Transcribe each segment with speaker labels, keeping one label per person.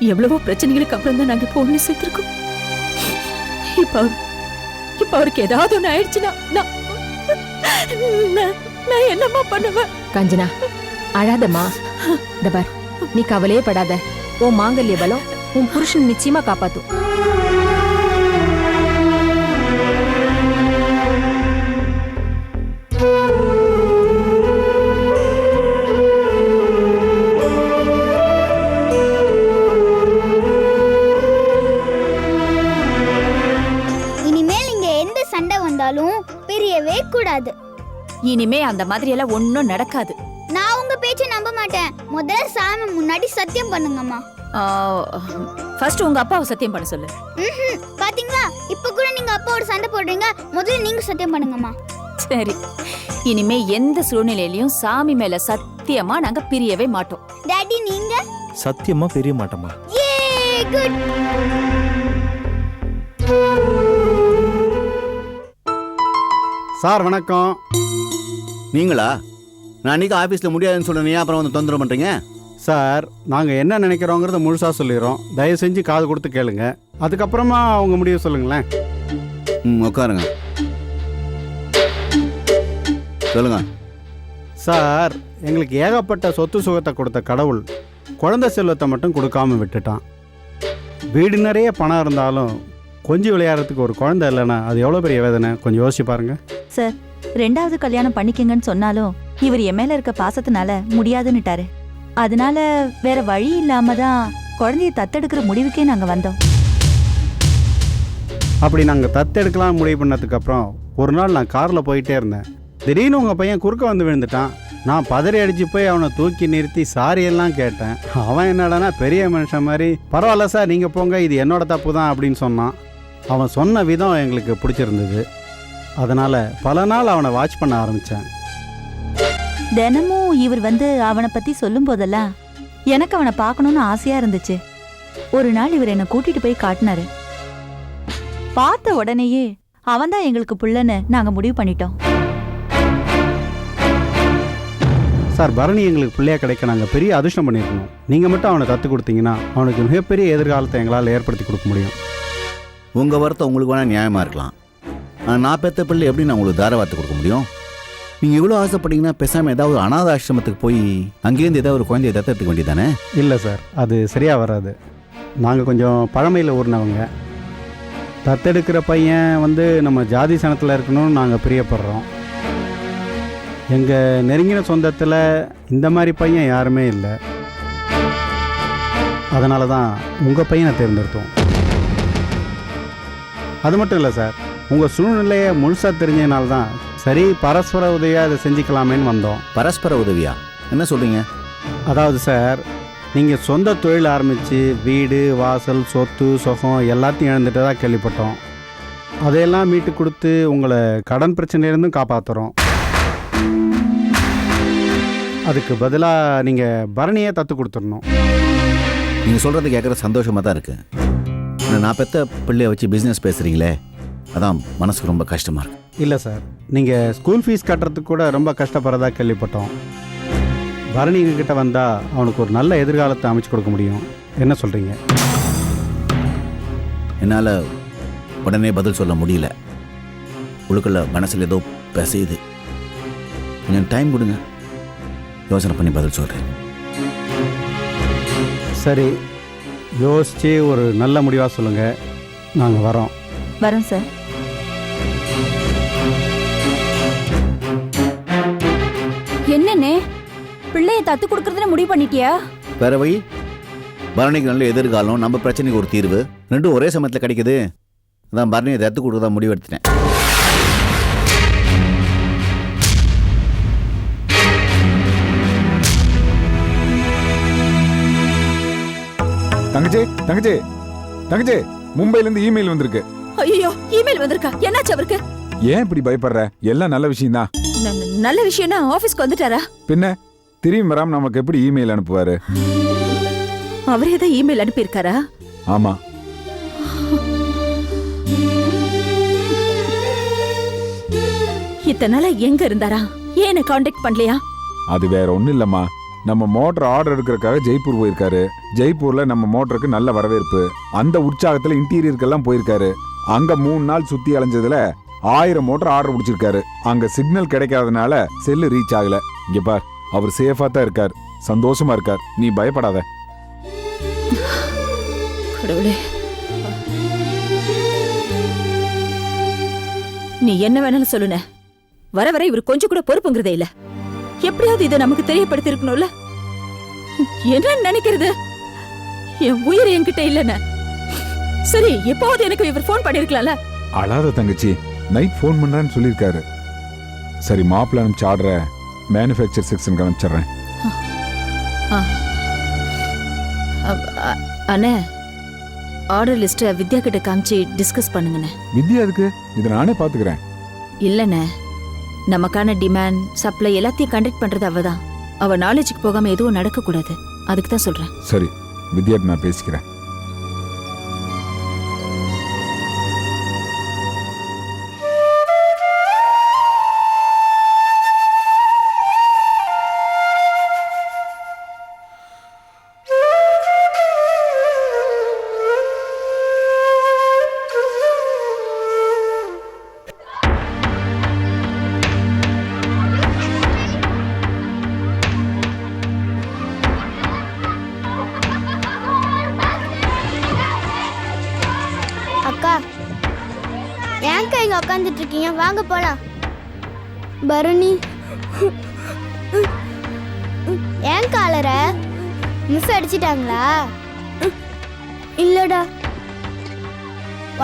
Speaker 1: எவ்வளவோ பிரச்சனைகளுக்கு அப்புறம் தான் நாங்க இப்போ சேர்த்திருக்கோம் இப்ப அவர்- இப்ப அவருக்கு ஏதாவது ஒண்ணு ஆயிடுச்சுன்னா நான் என்னம்மா பண்ணுவேன்?
Speaker 2: காஞ்சனா அழாதம்மா. இந்த பார் நீ கவலையே படாத. உன் மாங்கல்ய பலம் உன் புருஷன் நிச்சயமா காப்பாத்தும்.
Speaker 1: இனிமே அந்த மாதிரி எல்லாம் ஒன்னும் நடக்காது.
Speaker 3: நான் உங்க பேச்சை நம்ப மாட்டேன். முதல்ல சாமி முன்னாடி சத்தியம் பண்ணுங்கம்மா.
Speaker 1: ஃபர்ஸ்ட் உங்க அப்பாவை சத்தியம் பண்ண சொல்லு.
Speaker 3: பாத்தீங்களா? இப்ப கூட நீங்க அப்பாவோட சண்டை போடுறீங்க. முதல்ல நீங்க சத்தியம் பண்ணுங்கம்மா.
Speaker 1: சரி. இனிமே எந்த சூழ்நிலையிலயும் சாமி மேல சத்தியமா நாங்க பிரியவே மாட்டோம்.
Speaker 3: டாடி நீங்க?
Speaker 4: சத்தியமா பெரிய மாட்டோமா
Speaker 3: ஏ குட்
Speaker 5: சார் வணக்கம்.
Speaker 6: நீங்களா? நான் அன்றைக்கி ஆஃபீஸில் முடியாதுன்னு சொன்னீங்க அப்புறம் வந்து தொந்தரவு பண்ணுறீங்க
Speaker 5: சார் நாங்கள் என்ன நினைக்கிறோங்கிறத முழுசாக சொல்லிடுறோம். தயவு செஞ்சு காது கொடுத்து கேளுங்க. அதுக்கப்புறமா அவங்க முடிவு சொல்லுங்களேன்.
Speaker 6: ம் உட்காருங்க. சொல்லுங்க.
Speaker 5: சார் எங்களுக்கு ஏகப்பட்ட சொத்து சுகத்தை கொடுத்த கடவுள் குழந்தை செல்வத்தை மட்டும் கொடுக்காம விட்டுட்டான். வீடு நிறைய பணம் இருந்தாலும் கொஞ்சம் விளையாடுறதுக்கு ஒரு குழந்தை இல்லைன்னா அது எவ்வளோ பெரிய வேதனை? கொஞ்சம் யோசிச்சு பாருங்க.
Speaker 7: சார் ரெண்டாவது கல்யாணம் பண்ணிக்கங்கன்னு சொன்னாலும் இவர் என் மேல இருக்க பாசத்தினால முடியாதுன்னுட்டாரு. அதனால வேற வழி இல்லாம தான் குழந்தைய தத்தெடுக்கிற முடிவுக்கே நாங்க வந்தோம்.
Speaker 5: அப்படி நாங்கள் தத்தெடுக்கலாம் முடிவு பண்ணதுக்கப்புறம் ஒரு நாள் நான் காரில் போயிட்டே இருந்தேன். திடீர்னு உங்கள் பையன் குறுக்க வந்து விழுந்துட்டான். நான் பதறி அடிச்சு போய் அவனை தூக்கி நிறுத்தி சாரி எல்லாம் கேட்டேன். அவன் என்னடானா பெரிய மனுஷன் மாதிரி பரவாயில்ல சார் நீங்கள் போங்க இது என்னோட தப்பு தான் அப்படின்னு சொன்னான். அவன் சொன்ன விதம் எங்களுக்கு பிடிச்சிருந்தது. அதனால் பல நாள் அவனை வாட்ச் பண்ண ஆரம்பித்தேன்
Speaker 7: தினமும் இவர் வந்து அவனை பத்தி சொல்லும் போதெல்லாம் எனக்கு அவனை பார்க்கணும்னு ஆசையா இருந்துச்சு. ஒரு நாள் இவர் என்னை கூட்டிட்டு போய் காட்டினாரு. பார்த்த உடனேயே அவன்தான் எங்களுக்கு புள்ளன்னு நாங்க முடிவு பண்ணிட்டோம்.
Speaker 5: சார் பரணி எங்களுக்கு பிள்ளையா கிடைக்க நாங்கள் பெரிய அதிர்ஷ்டம் பண்ணியிருக்கணும் நீங்கள் மட்டும் அவனை தத்து கொடுத்தீங்கன்னா அவனுக்கு மிகப்பெரிய எதிர்காலத்தை எங்களால் ஏற்படுத்தி கொடுக்க முடியும்.
Speaker 6: உங்கள் வருத்தம் உங்களுக்கு வேணால் நியாயமாக இருக்கலாம். ஆனால் நான் பெற்ற பிள்ளை எப்படி நான் உங்களுக்கு தாரவாத்து கொடுக்க முடியும்? நீங்கள் இவ்வளோ ஆசைப்பட்டீங்கன்னா பேசாமல் ஏதாவது ஒரு அனாத ஆசிரமத்துக்கு போய் அங்கேருந்து ஏதாவது ஒரு குழந்தைய தத்தெடுத்துக்க வேண்டியதானே
Speaker 5: இல்லை சார் அது சரியாக வராது. நாங்கள் கொஞ்சம் பழமையில் ஊறினவங்க தத்தெடுக்கிற பையன் வந்து நம்ம ஜாதி சனத்தில் இருக்கணும்னு நாங்கள் பிரியப்படுறோம். எங்கள் நெருங்கின சொந்தத்தில் இந்த மாதிரி பையன் யாருமே இல்லை. அதனால தான் உங்கள் பையனை தேர்ந்தெடுத்தோம். அது மட்டும் இல்லை சார். உங்கள் சூழ்நிலையை முழுசாக தெரிஞ்சதுனால தான் சரி பரஸ்பர உதவியாக இதை செஞ்சுக்கலாமேன்னு வந்தோம்.
Speaker 6: பரஸ்பர உதவியா? என்ன சொல்கிறீங்க
Speaker 5: அதாவது சார் நீங்கள் சொந்த தொழில் ஆரம்பித்து வீடு வாசல் சொத்து சுகம் எல்லாத்தையும் இழந்துட்டதா கேள்விப்பட்டோம். அதையெல்லாம் மீட்டு கொடுத்து உங்களை கடன் பிரச்சனையிலேருந்தும் காப்பாற்றுறோம் அதுக்கு பதிலாக நீங்கள் பரணியை தத்து கொடுத்துடணும்.
Speaker 6: நீங்கள் சொல்கிறது கேட்குற சந்தோஷமாக தான் இருக்குது நான் பெத்த பிள்ளைய வச்சு பிஸ்னஸ் பேசுகிறீங்களே அதான் மனசுக்கு ரொம்ப கஷ்டமாக இருக்கு.
Speaker 5: இல்லை சார். நீங்கள் ஸ்கூல் ஃபீஸ் கட்டுறதுக்கு கூட ரொம்ப கஷ்டப்படுறதா கேள்விப்பட்டோம். பரணி கிட்ட வந்தால் அவனுக்கு ஒரு நல்ல எதிர்காலத்தை அமைச்சு கொடுக்க முடியும். என்ன சொல்கிறீங்க
Speaker 6: என்னால் உடனே பதில் சொல்ல முடியல. உள்ளுக்குள்ள மனசில் ஏதோ பிசையுது கொஞ்சம் டைம் கொடுங்க. யோசனை பண்ணி பதில் சொல்கிறேன்
Speaker 5: சரி யோசித்து ஒரு நல்ல முடிவாக சொல்லுங்கள் நாங்கள் வரோம்.
Speaker 7: வரோம் சார்.
Speaker 1: என்னன்னே பிள்ளைய தத்து கொடுக்கறதுன்னு முடிவு பண்ணிட்டியா?
Speaker 6: வேற வழி? பரணிக்கு நல்ல எதிர்காலம் நம்ம பிரச்சனைக்கு ஒரு தீர்வு. ரெண்டும் ஒரே சமயத்தில் கிடைக்குது. அதான் பரணியை தத்து கொடுக்கறதா முடிவெடுத்துட்டேன்
Speaker 8: தங்கச்சி தங்கச்சி தங்கச்சி மும்பைல இருந்து இமெயில் வந்திருக்கு.
Speaker 1: ஐயோ இமெயில் வந்திருக்கா? என்னாச்சு அவருக்கு?
Speaker 8: ஏன் இப்படி பயப்படுற? எல்லாம் நல்ல விஷயம் தான்
Speaker 1: நல்ல விஷயம்னா ஆபீஸ்க்கு வந்துட்டாரா?
Speaker 8: பின்ன திரும்பி வராம நமக்கு எப்படி இமெயில் அனுப்புவாரு?
Speaker 1: அவரே தான் இமெயில் அனுப்பியிருக்காரா?
Speaker 8: ஆமா.
Speaker 1: இத்தனை நாளா எங்க இருந்தாரா? ஏன் காண்டாக்ட் பண்ணலையா?
Speaker 8: அது வேற ஒண்ணும் இல்லம்மா. நம்ம மோட்டர் ஆர்டர் எடுக்கிறதுக்காக ஜெய்ப்பூர் போயிருக்காரு. ஜெய்ப்பூர்ல நம்ம மோட்டருக்கு நல்ல வரவேற்பு. அந்த உற்சாகத்துல இன்டீரியருக்கெல்லாம் போயிருக்காரு. அங்க மூணு நாள் சுத்தி அலைஞ்சதுல ஆயிரம் மோட்டர் ஆர்டர் பிடிச்சிருக்காரு. அங்க சிக்னல் கிடைக்காதனால செல்லு ரீச் ஆகல. இங்க பார் அவர் சேஃபா தான் இருக்கார். சந்தோஷமா இருக்கார். நீ பயப்படாத.
Speaker 1: நீ என்ன வேணாலும் சொல்லுன. வர வர இவர் கொஞ்சம் கூட பொறுப்புங்கிறதே இல்லை. எப்படியாவது இதை நமக்கு தெரியப்படுத்தி இருக்கணும்ல என்ன நினைக்கிறது? என் உயிர் என்கிட்ட இல்லைன்னு. சரி எப்போது எனக்கு இவர் ஃபோன் பண்ணிருக்கலாம்ல
Speaker 8: அழாத தங்கச்சி நைட் ஃபோன் பண்றேன்னு சொல்லியிருக்காரு. சரி மாப்பிள்ள அனுப்பிச்சு ஆர்டரை மேனுஃபேக்சர் செக்ஷனுக்கு அனுப்பிச்சிடுறேன்
Speaker 1: அண்ணே ஆர்டர் லிஸ்ட்டை வித்யா கிட்ட காமிச்சு டிஸ்கஸ் பண்ணுங்கண்ணே.
Speaker 8: வித்யா அதுக்கு இதை நானே பாத்துக்கிறேன்
Speaker 1: இல்லண்ணே. நமக்கான டிமாண்ட் சப்ளை எல்லாத்தையும் கண்டக்ட் பண்றது அவதான். அவ நாலேஜுக்கு போகாம எதுவும் நடக்க கூடாது அதுக்கு தான் சொல்றேன்.
Speaker 8: சரி வித்யா நான் பேசிக்கிறேன்.
Speaker 3: ஏன்க்கா உட்காந்துட்டு இருக்கீங்க வாங்க போலாம். பரணி. ஏன் காலர மிஸ் அடிச்சிட்டாங்களா? இல்லடா.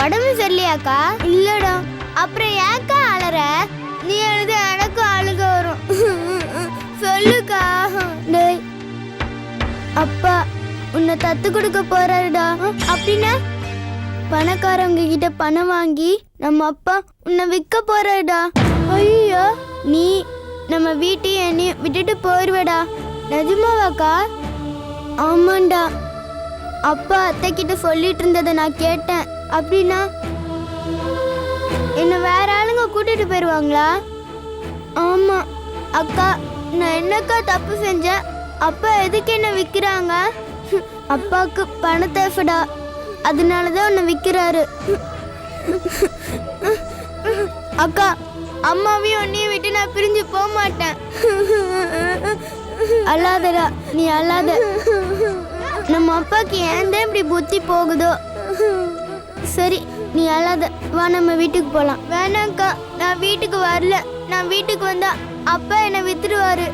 Speaker 3: உடம்பு சரியில்லையாக்கா? இல்லடா. அப்புறம் ஏன்க்கா அலற? நீ எழுத எனக்கும் அழுக வரும். சொல்லுக்கா. டேய். அப்பா உன்னை தத்து கொடுக்க போறாருடா. அப்படின்னா பணக்காரவங்க கிட்ட பணம் வாங்கி நம்ம அப்பா உன்னை விற்க போறடா ஐயோ நீ நம்ம வீட்டையும் என்னையும் விட்டுட்டு போயிடுவடா நிஜமாவாக்கா? ஆமாண்டா. அப்பா அத்தை கிட்ட சொல்லிட்டு இருந்ததை நான் கேட்டேன். அப்படின்னா என்னை வேற ஆளுங்க கூட்டிட்டு போயிடுவாங்களா ஆமா. அக்கா நான் என்னக்கா தப்பு செஞ்சேன்? அப்பா எதுக்கு என்ன விற்கிறாங்க அப்பாவுக்கு பண தேவைடா. அதனால தான் உன்னை விற்கிறாரு அக்கா அம்மாவையும் உன்னையும் விட்டு நான் பிரிஞ்சு போக மாட்டேன். அல்லாதடா நீ அல்லாத நம்ம அப்பாக்கு ஏன் தான் இப்படி புத்தி போகுதோ? சரி நீ அழாத. வா நம்ம வீட்டுக்கு போலாம். வேணாம்க்கா நான் வீட்டுக்கு வரல. நான் வீட்டுக்கு வந்தா அப்பா என்னை வித்துடுவாரு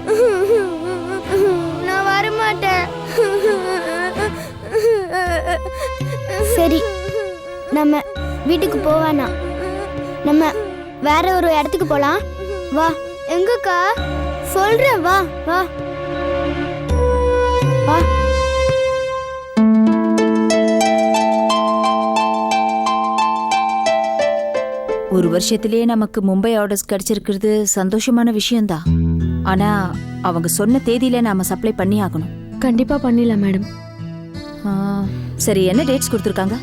Speaker 3: நான் வரமாட்டேன். சரி நம்ம வீட்டுக்கு போவானா நம்ம வேற ஒரு இடத்துக்கு போலாம். வா எங்கக்கா? சொல்றேன் வா வா. வா.
Speaker 1: ஒரு வருஷத்திலேயே நமக்கு மும்பை ஆர்டர்ஸ் கிடைச்சிருக்கிறது சந்தோஷமான விஷயம்தான் ஆனா அவங்க சொன்ன தேதியில நாம சப்ளை பண்ணி ஆகணும்.
Speaker 9: கண்டிப்பா பண்ணிடலாம் மேடம்
Speaker 1: சரி என்ன டேட்ஸ் கொடுத்துருக்காங்க?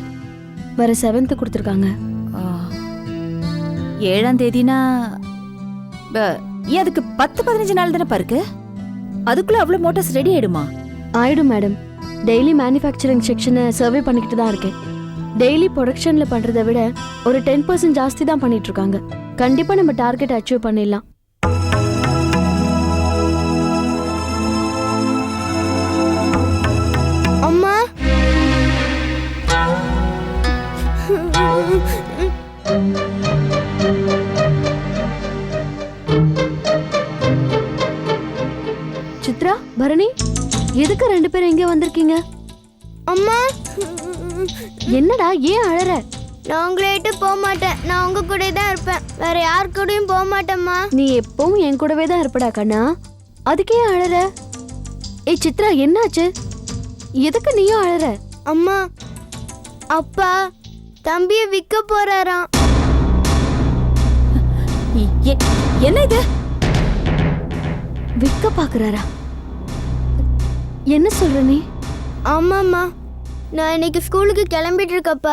Speaker 9: வர செவன்த் கொடுத்துருக்காங்க.
Speaker 1: ஆ, ஏழாம் தேதினா ஏன் அதுக்கு பத்து பதினஞ்சு நாள் தானே இருக்கு அதுக்குள்ள அவ்வளவு மோட்டார்ஸ் ரெடி ஆயிடுமா?
Speaker 9: ஆயிடும் மேடம் டெய்லி மேனுஃபேக்சரிங் செக்ஷனை சர்வே பண்ணிக்கிட்டு தான் இருக்கேன். டெய்லி ப்ரொடக்ஷன்ல பண்றதை விட ஒரு டென் பர்சன்ட் ஜாஸ்தி தான் பண்ணிட்டு இருக்காங்க. கண்டிப்பா நம்ம டார்கெட் அச்சீவ் பண்ணிடலாம். சித்ரா பரணி எதுக்கு ரெண்டு பேரும் இங்க வந்திருக்கீங்க?
Speaker 3: அம்மா.
Speaker 9: என்னடா ஏன் அழற?
Speaker 3: நான் உங்களை விட்டு போக மாட்டேன். நான் உங்க கூட தான் இருப்பேன். வேற யார் கூடயும் போக மாட்டேம்மா.
Speaker 9: நீ எப்பவும் என் கூடவே தான் இருப்படா கண்ணா. அதுக்கே அழற? ஏய் சித்ரா என்னாச்சு? எதுக்கு நீயும் அழற?
Speaker 3: அம்மா அப்பா தம்பியை விற்க போறாராம்.
Speaker 1: என்ன இது
Speaker 9: விற்க பாக்குறாரா என்ன சொல்ற நீ?
Speaker 3: ஆமாம்மா. நான் இன்னைக்கு ஸ்கூலுக்கு கிளம்பிட்டு இருக்கப்ப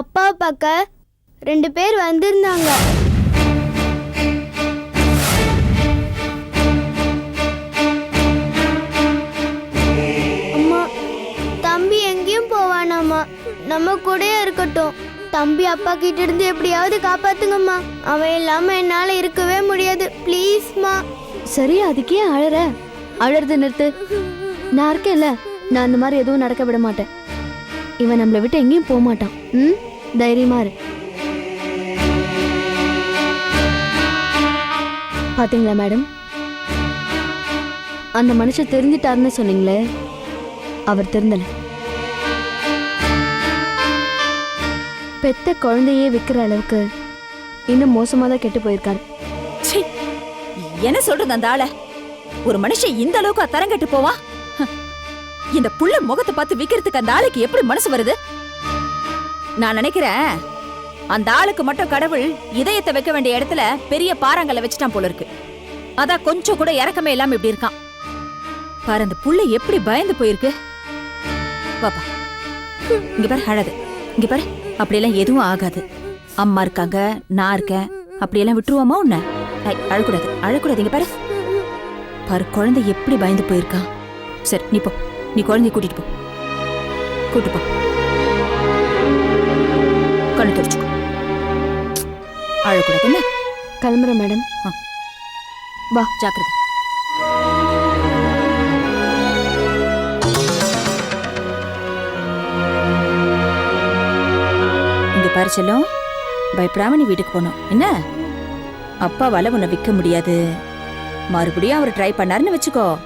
Speaker 3: அப்பா பார்க்க ரெண்டு பேர் வந்திருந்தாங்க. நம்ம கூடயே இருக்கட்டும். தம்பி அப்பா கிட்ட இருந்து எப்படியாவது காப்பாத்துங்கம்மா. அவன் இல்லாம என்னால இருக்கவே முடியாது. ப்ளீஸ்மா
Speaker 9: சரி அதுக்கே அழற? அழறது நிறுத்து. நான் இருக்கேன்ல. நான் அந்த மாதிரி எதுவும் நடக்க விட மாட்டேன். இவன் நம்மளை விட்டு எங்கேயும் போக மாட்டான். ம்? தைரியமா இரு. பாத்தீங்களா மேடம்? அந்த மனுஷன் தெரிஞ்சிட்டாருன்னு சொன்னீங்களே. அவர் தெரிந்தலை. பெத்த குழந்தையே விற்கிற அளவுக்கு இன்னும் மோசமா தான் கெட்டு போயிருக்காரு.
Speaker 1: ச்சீ, என்ன சொல்றது அந்த ஆள? ஒரு மனுஷன் இந்த அளவுக்கு தரங்கட்டு போவா? ஹம். இந்த புள்ள முகத்தை பார்த்து விக்கிறதுக்கு அந்த ஆளுக்கு எப்படி மனசு வருது? நான் நினைக்கிறேன் அந்த ஆளுக்கு மட்டும் கடவுள் இதயத்தை வைக்க வேண்டிய இடத்துல பெரிய பாறாங்கல்ல வச்சுட்டான் போல இருக்கு. அதான் கொஞ்சம் கூட இறக்கமே இல்லாம இப்படி இருக்கான். பாரு அந்த புள்ள எப்படி பயந்து போயிருக்கு. பாப்பா இங்க பாரு அழாது இங்க பாரு. அப்படியெல்லாம் எதுவும் ஆகாது. அம்மா இருக்காங்க நான் இருக்கேன். அப்படியெல்லாம் விட்டுருவோமா உன்ன? அழக்கூடாது அழக்கூடாது இங்க பாரு. பாரு குழந்தை எப்படி பயந்து போயிருக்கான் சரி நீ போ. நீ குழந்தைய கூட்டிட்டு போ. கூட்டு போ. கண்ணு துடிச்சுக்கோ. அழக்கூடாது என்ன?
Speaker 9: கிளம்புறேன் மேடம்.
Speaker 1: வா. ஜாக்கிரதை. செல்லம். பயப்படாம நீ வீட்டுக்கு போகணும். என்ன? அப்பாவால உன்னை விற்க முடியாது. மறுபடியும் அவர் ட்ரை பண்ணாருன்னு வச்சுக்கோ.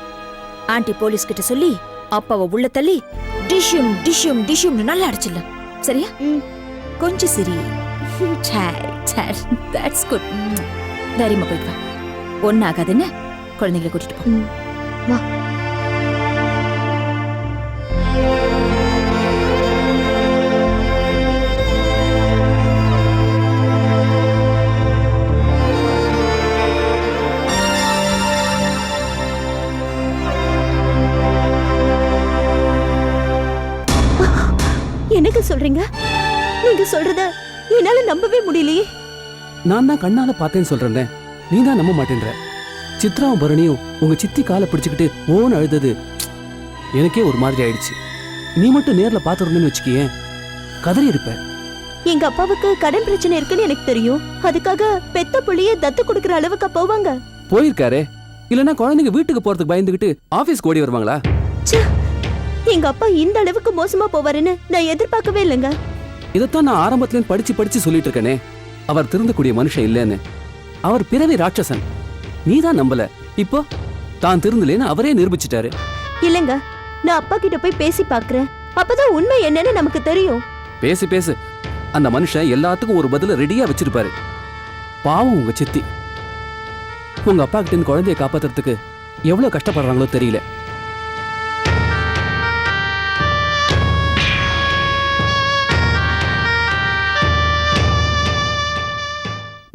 Speaker 1: ஆன்ட்டி போலீஸ் கிட்ட சொல்லி அப்பாவை உள்ள தள்ளி டிஷ்யூம் டிஷ்யூம் டிஷ்யூம்னு நல்லா அடிச்சிடலாம் சரியா. கொஞ்சம் சரி. தட்ஸ் குட் தைரியமா போயிட்டு வா. ஒன்னும் ஆகாதுன்னு குழந்தைங்களை கூட்டிட்டு போ. சொல்றீங்க? நீங்க சொல்றத என்னால நம்பவே முடியலையே.
Speaker 10: நான் தான் கண்ணால பார்த்தேன்னு சொல்றேன் நீ தான் நம்ப மாட்டேன்ற. சித்ராவும் பரணியும் உங்க சித்தி காலை பிடிச்சுக்கிட்டு ஓன்னு அழுதது எனக்கே ஒரு மாதிரி ஆயிடுச்சு. நீ மட்டும் நேர்ல பாத்துருந்தேன்னு வச்சுக்கியேன். கதறி இருப்ப.
Speaker 1: எங்க அப்பாவுக்கு கடன் பிரச்சனை இருக்குன்னு எனக்கு தெரியும். அதுக்காக பெத்த புள்ளைய தத்து கொடுக்கற அளவுக்கு போவாங்க.
Speaker 10: போயிருக்காரே. இல்லனா குழந்தைங்க வீட்டுக்கு போறதுக்கு பயந்துகிட்டு ஆபீஸ்க்கு ஓடி வருவாங்களா?
Speaker 1: எங்க அப்பா இந்த அளவுக்கு மோசமா போவாருன்னு நான் எதிர்பார்க்கவே இல்லைங்க.
Speaker 10: இதைத்தான் நான் ஆரம்பத்துல படிச்சு படிச்சு சொல்லிட்டு இருக்கேனே. அவர் திருந்தக்கூடிய மனுஷன் இல்லைன்னு. அவர் பிறவி ராட்சசன். நீ தான் நம்பல. இப்போ தான் திருந்தலேன்னு அவரே நிரூபிச்சிட்டாரு.
Speaker 1: இல்லங்க நான் அப்பா கிட்ட போய் பேசி பாக்குறேன் அப்பதான் உண்மை என்னன்னு நமக்கு தெரியும்.
Speaker 10: பேசு பேசு. அந்த மனுஷன் எல்லாத்துக்கும் ஒரு பதில ரெடியா வச்சிருப்பாரு. பாவம் உங்க சித்தி. உங்க அப்பா கிட்ட இருந்து குழந்தைய காப்பாத்துறதுக்கு எவ்வளவு கஷ்டப்படுறாங்களோ தெரியல.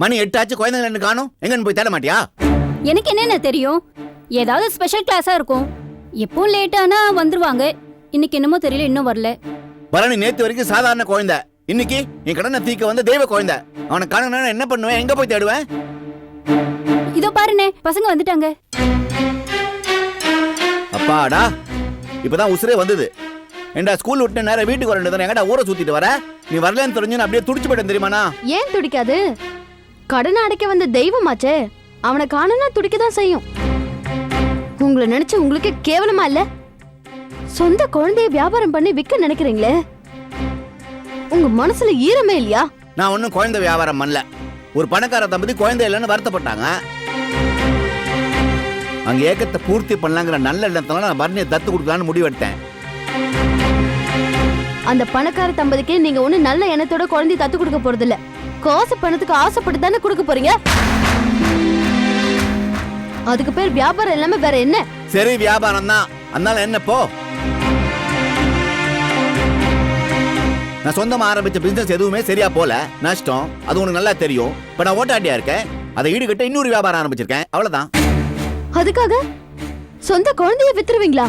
Speaker 6: மணி எட்டாச்சு குழந்தைங்க ரெண்டு காணும். எங்கன்னு போய் தேட மாட்டியா?
Speaker 9: எனக்கு என்னென்ன தெரியும்? ஏதாவது ஸ்பெஷல் கிளாஸா இருக்கும். எப்பவும் லேட் ஆனா வந்துருவாங்க. இன்னைக்கு என்னமோ தெரியல இன்னும் வரல.
Speaker 6: பரணி நேத்து வரைக்கும் சாதாரண குழந்தை. இன்னைக்கு என் கடனை தீக்க வந்த தெய்வ குழந்தை. அவனை காணணும் என்ன பண்ணுவேன்? எங்க போய் தேடுவேன்?
Speaker 9: இதோ பாருனே பசங்க வந்துட்டாங்க.
Speaker 6: அப்பாடா இப்பதான் உசுரே வந்தது. ஏண்டா ஸ்கூல் விட்டு நேரம் வீட்டுக்கு வர வேண்டியது எங்கடா ஊரை சுத்திட்டு வர? நீ வரலன்னு தெரிஞ்சு நான் அப்படியே துடிச்சு போயிட்டேன் தெரியுமாண்ணா?
Speaker 9: ஏன் துடிக்காது? கடனை அடைக்க வந்த தெய்வமாச்சே. அவனை காணனா துடிக்க தான் செய்யும். உங்களை நினைச்சு உங்களுக்கு கேவலமா இல்ல? சொந்த குழந்தைய வியாபாரம் பண்ணி விற்க நினைக்கிறீங்களே? உங்க மனசுல ஈரமே இல்லையா?
Speaker 6: நான் ஒன்றும் குழந்தை வியாபாரம் பண்ணல. ஒரு பணக்கார தம்பதி குழந்தை இல்லைன்னு வருத்தப்பட்டாங்க. அங்க ஏக்கத்தை பூர்த்தி பண்ணலாங்கிற நல்ல எண்ணத்துல நான் பரணியை தத்து கொடுக்கலான்னு முடிவெடுத்தேன்.
Speaker 9: அந்த பணக்கார தம்பதிக்கு நீங்க ஒண்ணு நல்ல எண்ணத்தோட குழந்தைய தத்து கொடுக்க போறது இல்ல காசு பணத்துக்கு ஆசைப்பட்டு தானே கொடுக்க போறீங்க? அதுக்கு பேர் வியாபாரம் இல்லாம வேற என்ன?
Speaker 6: சரி வியாபாரம் தான் அதனால என்ன போ. நான் சொந்தமா ஆரம்பிச்ச பிசினஸ் எதுவுமே சரியா போல. நஷ்டம் அது உனக்கு நல்லா தெரியும். இப்ப நான் ஓட்டாண்டியா இருக்கேன்? அதை ஈடுகட்ட இன்னொரு வியாபாரம் ஆரம்பிச்சிருக்கேன். அவ்வளவுதான்.
Speaker 9: அதுக்காக சொந்த குழந்தைய வித்துருவீங்களா?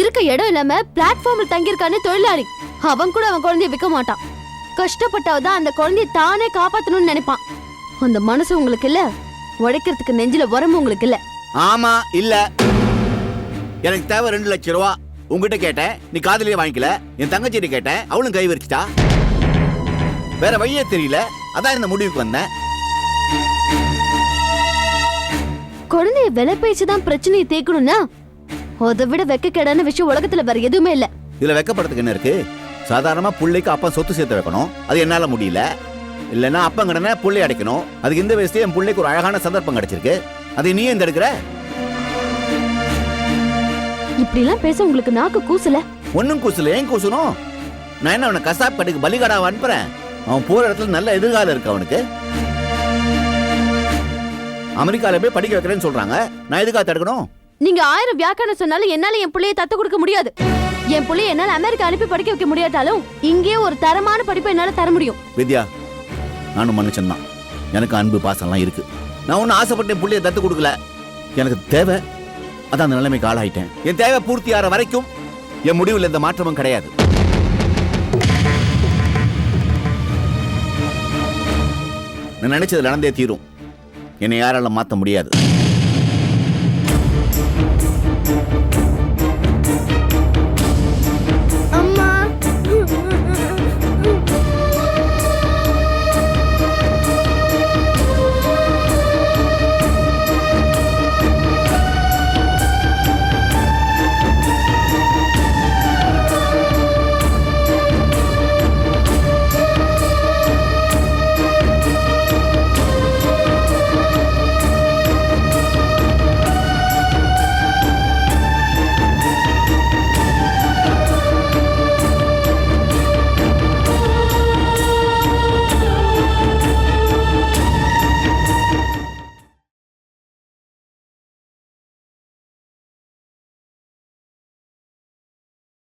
Speaker 9: இருக்க இடம் இல்லாம பிளாட்ஃபார்ம்ல தங்கியிருக்கானே தொழிலாளி. அவன் கூட அவன் குழந்தைய விற்க மாட்டான். கஷ்டப்பட்டவதான் அந்த குழந்தைய தானே காப்பாத்தணும்னு நினைப்பான். அந்த மனசு உங்களுக்கு இல்ல? உடைக்கிறதுக்கு நெஞ்சில உரம்பு உங்களுக்கு இல்ல?
Speaker 6: ஆமா இல்ல. எனக்கு தேவை ரெண்டு லட்சம் ரூபா. உங்ககிட்ட கேட்டேன் நீ காதலியே வாங்கிக்கல. என் தங்கச்சிட்ட கேட்டேன் அவளும் கை வரிச்சிட்டா? வேற வழியே தெரியல. அதான் இந்த முடிவுக்கு வந்தேன்.
Speaker 9: குழந்தைய விலை பேச்சு தான் பிரச்சனையை தீர்க்கணும்னா? அதை விட வெக்கக்கேடான விஷயம் உலகத்துல வேற எதுவுமே இல்ல.
Speaker 6: இதுல வெக்கப்படுறதுக்கு என்ன இருக்கு? சாதாரணமா புள்ளைக்கு அப்பா சொத்து சேர்த்து வைக்கணும். அது என்னால முடியல. இல்லைன்னா அப்பன் கடனை புள்ளை அடைக்கணும். அதுக்கு இந்த வயசுல என் பிள்ளைக்கு ஒரு அழகான சந்தர்ப்பம் கிடைச்சிருக்கு. அதை நீ எங்க எடுக்கிற
Speaker 9: இப்படி எல்லாம் பேச உங்களுக்கு நாக்கு கூசல?
Speaker 6: ஒன்னும் கூசல. ஏன் கூசணும்? நான் என்ன அவனை கசாப் கடைக்கு பலிகடாவை அனுப்புறேன்? அவன் போற இடத்துல நல்ல எதிர்காலம் இருக்கு அவனுக்கு. அமெரிக்கால போய் படிக்க வைக்கிறேன்னு சொல்றாங்க. நான் எதுக்காக தடுக்கணும்?
Speaker 9: நீங்க ஆயிரம் வியாக்கரணம் சொன்னாலும் என்னால என் பிள்ளைய தத்து கொடுக்க முடியாது. என் புள்ளி என்னால அமெரிக்கா அனுப்பி படிக்க வைக்க முடியாட்டாலும் இங்கே ஒரு தரமான படிப்பை என்னால தர முடியும்.
Speaker 6: வித்யா நானும் மனுஷன் தான் எனக்கு அன்பு பாசம்லாம் இருக்கு. நான் ஒன்றும் ஆசைப்பட்டேன் புள்ளைய தத்து கொடுக்கல. எனக்கு தேவை அதான் அந்த நிலைமைக்கு ஆளாயிட்டேன். என் தேவை பூர்த்தி ஆகிற வரைக்கும் என் முடிவில் எந்த மாற்றமும் கிடையாது. நான் நினைச்சது நடந்தே தீரும். என்னை யாரால மாற்ற முடியாது.